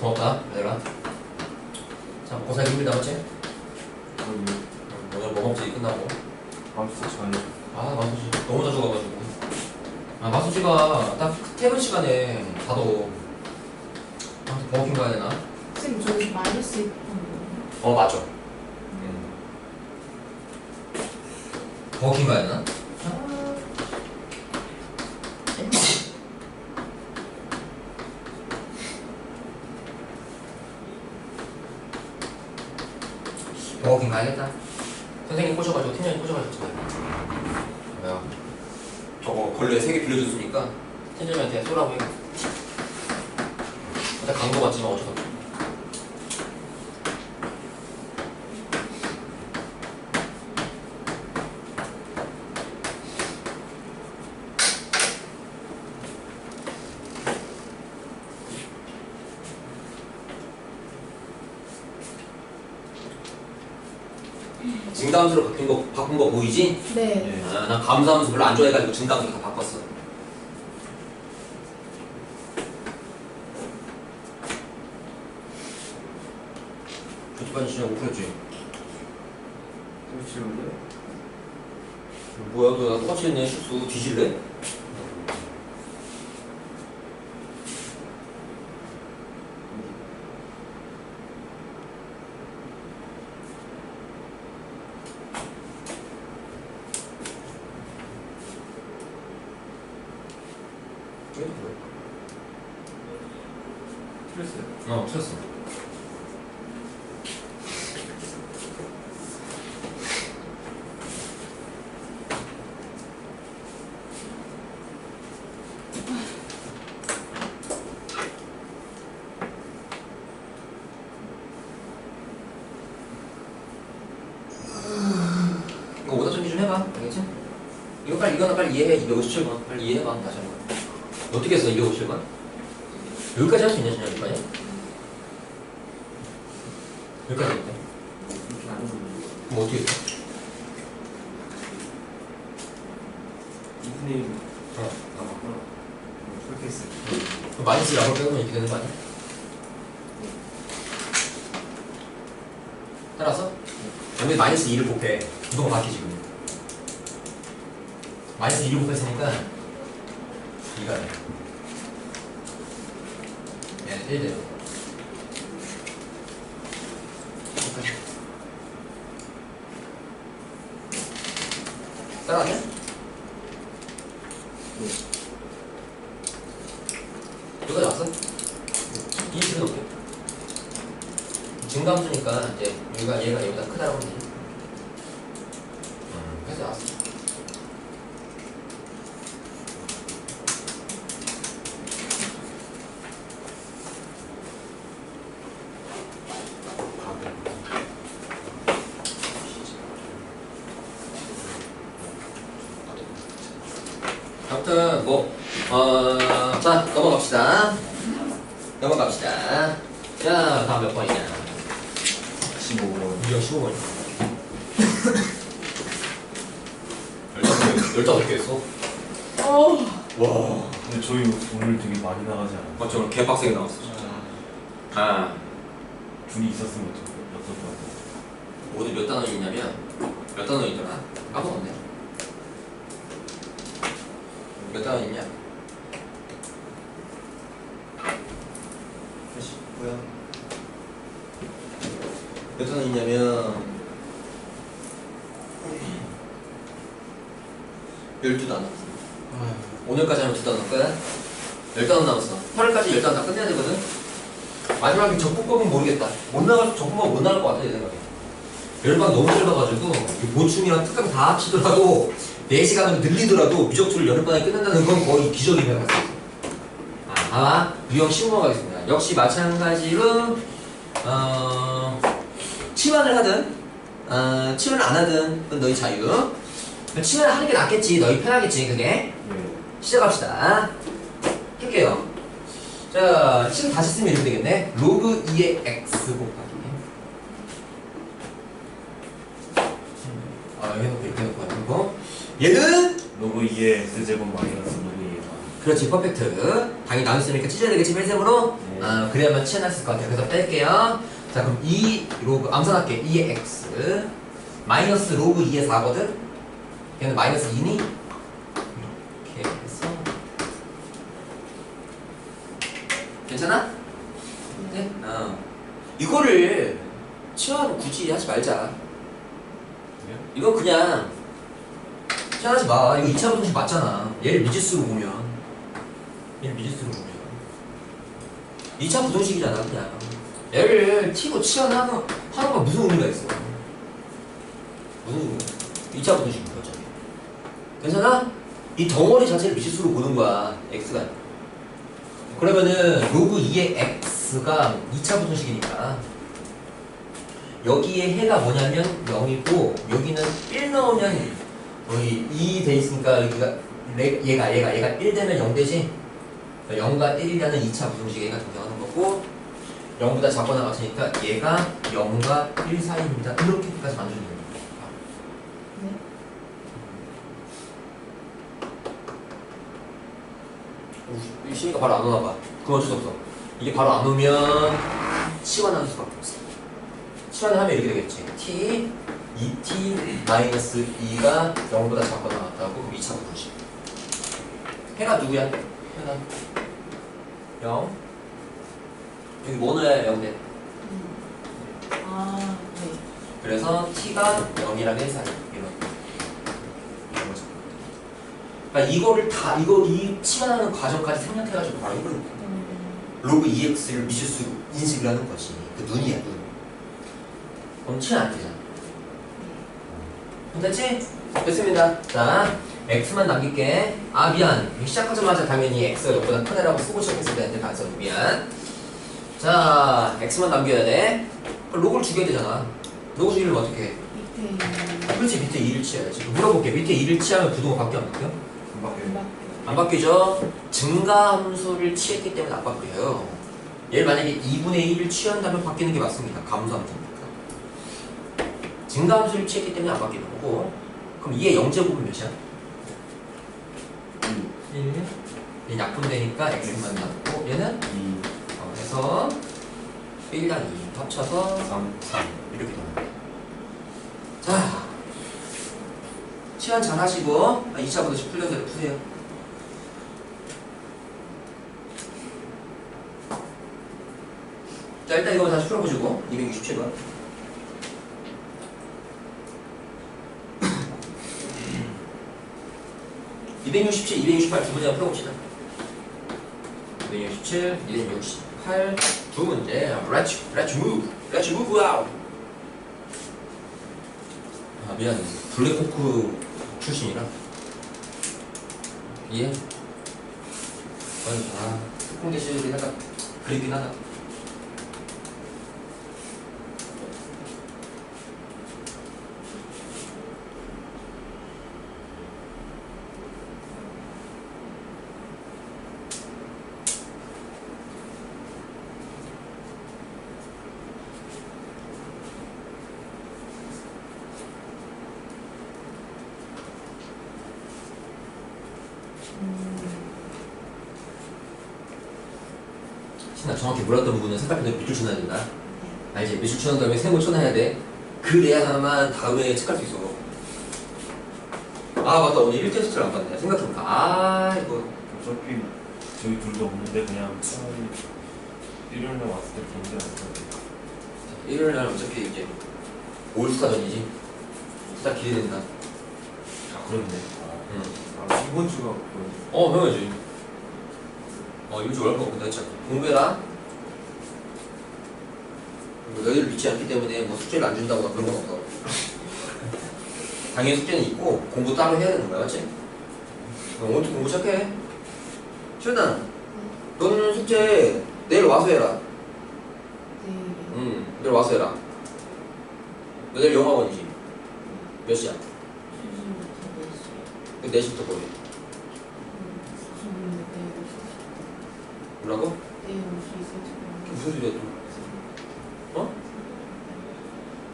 고맙다 얘들아. 자 힘들다 맞지? 음, 오늘 뭐 먹지 끝나고. 맘스 전에 아 마수지 너무 자주 가가지고. 아 마수지가 딱 퇴근 시간에 가도 아 버거킹 가야 되나? 쌤 저기 마이너스 2어 맞아. 버거킹 가야 되나? 버거킹 가야겠다. 선생님 꼬셔가지고 팀장님 꼬셔가지고 뭐야 저거 걸레 3개 빌려줬으니까. 팀장님한테 쏘라고 해 일단 강도 맞지만 어쩌다 증담수로 바뀐 거 바꾼 거 보이지? 네. 예. 아, 난 감사하면서 별로 안 좋아해가지고 증담수 다 바꿨어. 교집반 진짜 못 풀었지? 그렇지는데 뭐야, 너 나 똑같이 했네, 실수. 뒤질래? 틀렸 어, 틀렸어. 이거 오다 정리 좀 해봐. 알겠지? 이거 빨리, 이거는 빨리 이해해. 257번. 빨리 이해해봐. 다시 한 번. 어떻게 했어, 257번? 여기까지 할 수 있냐, 진짜 여기까지? 여기까지 보이네 그럼 어떻게 했어? 이분이 어. 아 맞구나 어, 그렇게 했어요 그럼 마이너스 약을 빼면 이렇게 되는 거 아니야? 따라서? 여기 마이너스 2를 곱해. 구도가 바뀌 지금. 마이너스 2를 곱했으니까 2가 돼. 얘는 1 돼. 따라하냐? 여기까지 왔어? 이 필요 없게. 증감수니까 이제 얘가 얘가 얘보다 크다라고 하면 되지. 음, 해서 왔어. 뭐 어, 자 넘어갑시다. 넘어갑시다. 자 다음 몇 번이냐? 15번 이형 15번. 열다섯 열다섯 개 했어. 어. 와. 근데 저희 오늘 되게 많이 나가지 않아요? 맞죠? 오늘 개빡세게 나왔어. 아 둘이 있었으면 어떨 것 같아요? 오늘 몇 단원이냐면 몇 단원이더라? 까먹었네. 몇 단원이냐? 89야. 몇 단원이냐면 12단원. 오늘까지 하면 두 단원 끝. 10단원 남았어. 8월까지 10단원 다 끝내야 되거든. 마지막에 적분법은 모르겠다. 못 나갈 적분법 못 나갈 것 같아 내 생각에. 열방 너무 짧아가지고 이 보충이랑 특강 다 합치더라도 4시간으로 늘리더라도 미적수를 여름반에 끝낸다는 건 거의 있어. 아, 다만 유형 15번 가겠습니다. 역시 마찬가지로 어, 치환을 하든 어, 치환을 안 하든 그건 너희 자유. 치환을 하는 게 낫겠지. 너희 편하겠지 그게. 네 시작합시다. 할게요. 자, 지금 다시 쓰면 이렇게 되겠네. 로그 2의 x 곱하기. 아, 여기 해놓고 이렇게 해놓고. 얘는? 로그 2의 X제곱 마이너스 로그 2의 그렇지 퍼펙트. 당연히 나눠있으니까 찢어야 되겠지 뺄셈으로? 네. 아 그래야만 치어날 수 있을 것 같아요. 그래서 뺄게요. 자 그럼 2 로그 암산할게. 2의 x 마이너스 로그 2의 4거든? 얘는 마이너스 2니? 이렇게 해서. 괜찮아? 네? 어. 이거를 치환 굳이 하지 말자? 이건 그냥 치환하지 마. 이거 2차 부동식 맞잖아. 얘를 미지수로 보면. 얘를 미지수로 보면. 2차 부동식이잖아 그냥. 얘를 t고 치환하는 하는 건 무슨 의미가 있어? 무슨 의미가 있어 2차 부동식이니까 어차피 괜찮아? 이 덩어리 자체를 미지수로 보는 거야 x가. 그러면은 로그 2의 x가 2차 부동식이니까. 여기에 해가 뭐냐면 0이고 여기는 1 넣으면 여기 2 돼 있으니까 여기가 레- 얘가 얘가 얘가 1 되면 0 되지? 0과 1이라는 2차 부동식 얘가 등장하는 거고 0보다 작거나 같으니까 얘가 0과 1 사이입니다. 이렇게까지 만들면 됩니다. 네. 이 시니까 바로 안 오나 봐. 그건 어쩔 수 없어. 이게 바로 안 오면 치환하는 수밖에 없어. 치환을 하면 이렇게 되겠지. T 2t 마이너스 2가 0보다 작거나 같다고 그럼 2차 부동식 해가 누구야? 해가 0 여기 뭐 넣어야 0 돼? 음. 아, 네. 그래서 t가 0이랑 1 사이 이런 이런 거죠. 그러니까 이거를 다 이거 이 치환하는 과정까지 생략해가지고 바로 이걸 음. 로그 EX를 미실 수 인식을 하는 거지 그 눈이야 눈 그럼 치안 안 되잖아 됐지? 됐습니다. 자 X만 남길게. 아 미안. 시작하자마자 당연히 X가 0보다 큰 애라고 쓰고 시작했을 때인데 단서 미안. 자 X만 남겨야 돼. 그럼 로그를 죽여야 되잖아. 로그 죽이려면 어떻게 해? 밑에 그렇지 밑에 2를 치야지. 부러볼게. 밑에 2를 치하면 부등호 바뀌어 안 바뀌어? 안 바뀌어요. 안 바뀌죠? 증가 함수를 취했기 때문에 안 바뀌어요. 얘를 만약에 2분의 1을 취한다면 바뀌는 게 맞습니다. 감수함수니까 증가함수를 취했기 때문에 안 바뀌는 거고. 그럼 2의 0제곱은 몇이야? 1얘 약분되니까 x만 남고 얘는 2, 어, 해서 1랑 2 합쳐서 3, 3 이렇게 됩니다 자 시간 잘 하시고 2차 부도씩 풀려서 푸세요. 자 일단 이거 다시 풀어보시고 267번 (267) (268) 두 문제 한번 풀어봅시다. 267 268 두 문제. Let's, let's move. Let's move out. 아 미안해 블랙호크 출신이라. 이해? 아니 아 특공대 시절이 약간 그립긴 하다 신나 정확히 몰랐던 부분은 색깔펜으로 밑줄 쳐놔야 된다 네. 알지? 밑줄 쳐놓은 다음에 세모 쳐놔야 돼 그래야만 다음에 체크할 수 있어 아 맞다 오늘 1 테스트를 안 봤네 생각해보니까 아 이거 어차피 저희 둘도 없는데 그냥 차라리 일요일에 왔을 때 그런 게 없어요. 일요일 날 어차피 이제 올스타전이지 진짜 기대된다 아 그렇네. 응. 아 이번 주가 그어 해야지 어것 같다 진짜 공부해라. 뭐 너희를 믿지 않기 때문에 뭐 숙제를 안 준다거나 그런 건 없어 당연히 숙제는 있고 공부 따로 해야 되는 거야 맞지? 그럼 오늘부터 공부 시작해. 시원아 너는 숙제 내일 와서 해라. 네. 응 내일 와서 해라. 너 내일 영화관이지. 몇 시야? 그 4시부터 거기 뭐라고? 무슨 소리야 어?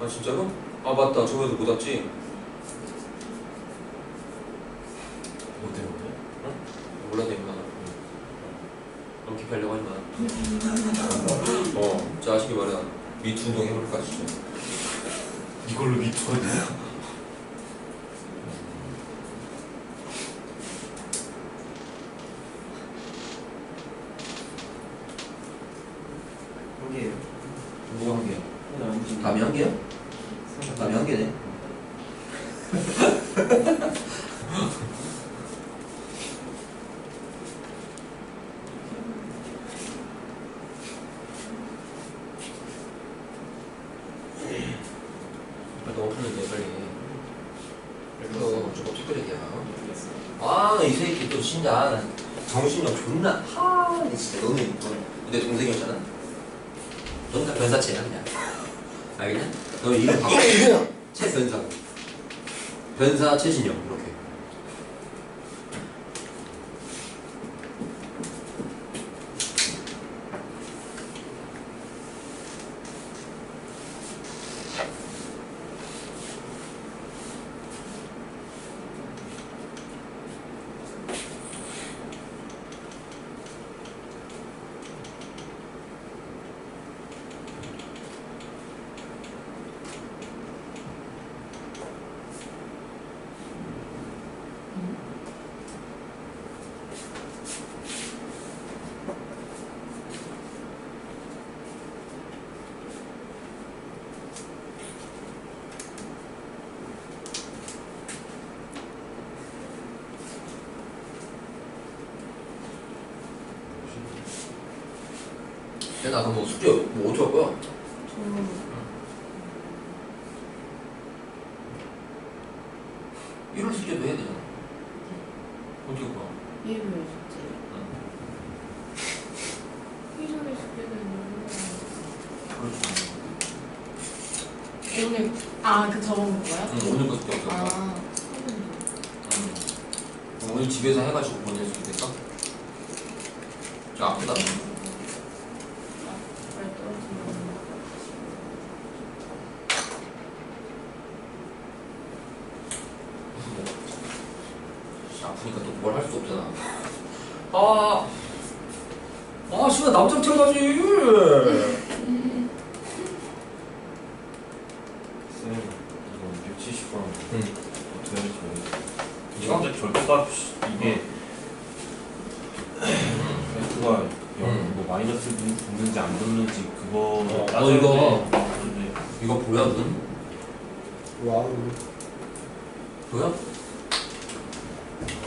아 진짜로? 아 맞다 저번에도 못 왔지? 못 들어오네? 응? 몰라도 임마 넘기게 하려고 하지 마 어, 자 아시게 말이야 미투 운동 해볼까 진짜 이걸로 미투하냐? 감이 한 개야? 한 개네. 너무 빨리. 그래서 조금. 아, 이 새끼 또 진짜 정신력 존나. 하, 이 진짜 너는 너, 내 동생이었잖아. 넌다 변사체야 그냥. 알겠냐? 너 이름 바꿔. 최변사. 변사 최진영 이렇게. 그럼 뭐 숙제 뭐 어떻게 할 거야? 저 1월 숙제도 해야 되잖아. 어떻게 할 거야? 일요일 숙제. 일요일 숙제는 그렇지. 오늘 아그 저번 거야? 응, 오늘 거 숙제 어떻게 할 거야? 아 응. 오늘 집에서 해가지고 보낼 수 있겠어? 저 아프다. 말 떨어지면 씨, 아프니까 또 뭘 할 수 없잖아. 아, 아, 씨발 남자 태어나지. 쌤 이거 670번 응. 어떻게 모르겠어 이거? 이거 절대값 이게 F가 응. 뭐 마이너스 붙는지 안 붙는지 그거 어, 따져야 이거. 이거 보여 눈? 와우. 보여?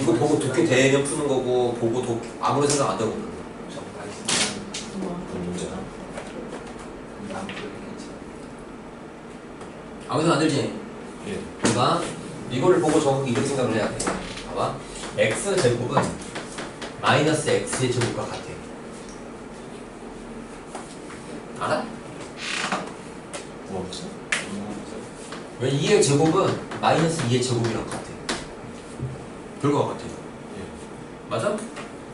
이거 보고 독해 대면 푸는 거고 보고 독 아무런 생각 안 하고 푸는 거. 우와. 그런 문제다 아무 생각 안 들지? 예 그러니까 이거를 보고 정확히 이렇게 생각을 해야 돼. 봐봐. x 제곱은 마이너스 x의 제곱과 같아. 알아? 뭐왜 2의 제곱은 마이너스 2의 제곱이랑 같아. 결과가 같아. 예. 맞아?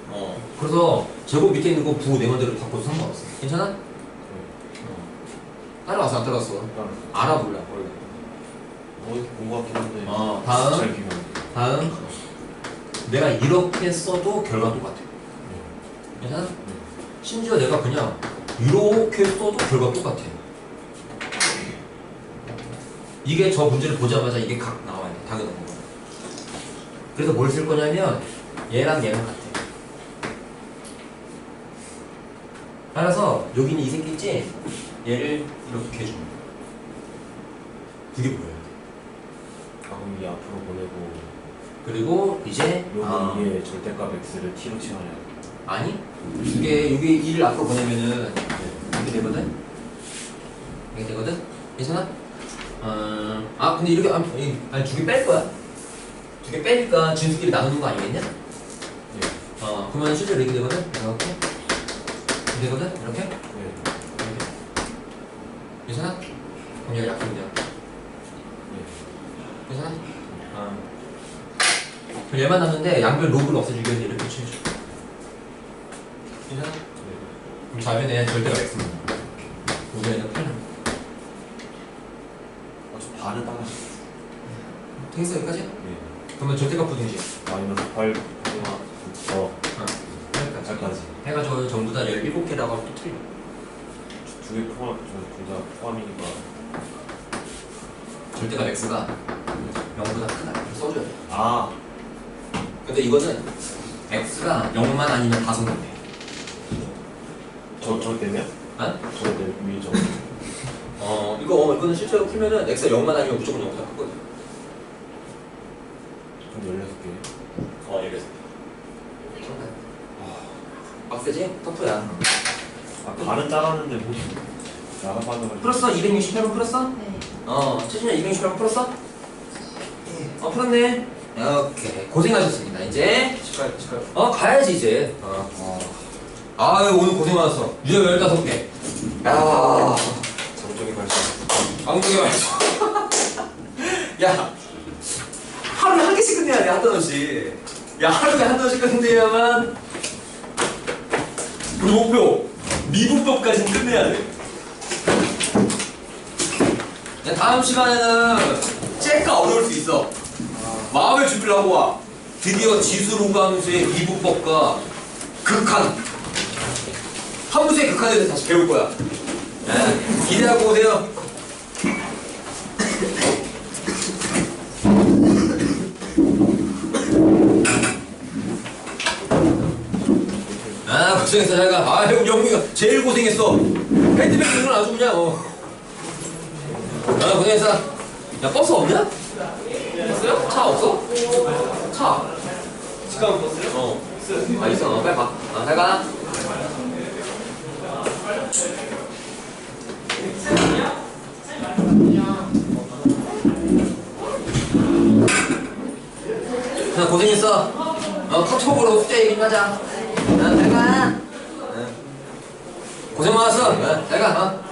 어. 그래서 제곱 밑에 있는 거 부 내 맘대로 바꿔도 상관없어. 괜찮아? 어. 따라왔어 안 따라왔어? 알아 몰라 원래. 어디 본것 같긴 한데 어, 다음. 기억 다음 내가 이렇게 써도 결과 똑같아. 괜찮아? 심지어 내가 그냥 이렇게 써도 결과 똑같아. 이게 저 문제를 보자마자 이게 각 나와야 돼. 당연한 거. 그래서 뭘 쓸 거냐면 얘랑 얘랑 같아. 따라서 여기 있는 이 새끼 있지? 얘를 이렇게 해줘. 그게 뭐야? 다음 이 앞으로 보내고 그리고 이제 요거 아, 위에 절대값 x를 t로 치환해야 돼 아니 이게 여기 1을 앞으로 보내면은 이렇게 되거든 이렇게 되거든 괜찮아? 어, 아 근데 이렇게 아니, 아니 두개 뺄 거야 두 개 빼니까 진수끼리 나누는 거 아니겠냐? 예. 어 그러면 실제로 이렇게 되거든 이렇게 이렇게 되거든 이렇게 네. 이렇게 괜찮아? 그럼 얘가 약분이야 예. 괜찮아? 어 그럼 얘만 남는데 양변 로그를 없애주기 위해서 이렇게 취해줘 괜찮아? 그럼 좌변에 절대가 x입니다. 우변에는 8. 아저 반을 따라 되겠어 여기까지? 예. 그러면 절대가 부등이지. 마이너스 8 어 여기까지. 8까지 해가지고 전부 다 17개라고 하면 또 틀려. 두개 포함, 저둘다 포함이니까. 절대가 x가 0보다 크다. 이렇게 써줘야 돼. 아, 근데 이거는 x가 0만 아니면 다 성립돼. 저, 저 때문에? 어? 저 때문에 위에 저. 어, 이거, 어, 이거는 실제로 풀면은 x가 0만 아니면 무조건 0보다 크거든. 16개. 어, 이래서. 빡세지? 터프야. 아, 반은 따랐는데 뭐. 나가 빠져가지고. 풀었어? 268번 풀었어? 네. 어, 최진아 268번 풀었어? 어, 풀었네. 오케이. 고생하셨습니다. 이제. 치과요 치과요 어, 가야지, 이제. 어. 아유, 오늘 고생 많았어. 유저 15개. 야 장점이 발생. 방송에 말이야. 개씩 끝내야 돼, 한 단어씩. 야, 하루에 한 단어씩 끝내야만. 우리 목표, 미분법까지는 끝내야 돼. 야, 다음 시간에는 째가 어려울 수 있어. 마음의 준비를 하고 와. 드디어 지수로감수의 미분법과 극한. 함수의 극한에 대해서 다시 배울 거야. 네, 기대하고 오세요. 아 고생했어 잘가 아 형, 영민이가 제일 고생했어 헤드백은 아주 그냥 어. 아 고생했어 야 버스 없냐? 있어요? 차 없어? 차 치과 버스요? 어. 아 있어 어, 빨리 가 아, 잘가 자 고생했어 어 카톡으로 숙제 얘기 좀 하자 어, 잘가 어. 고생 많았어 어, 잘가 어.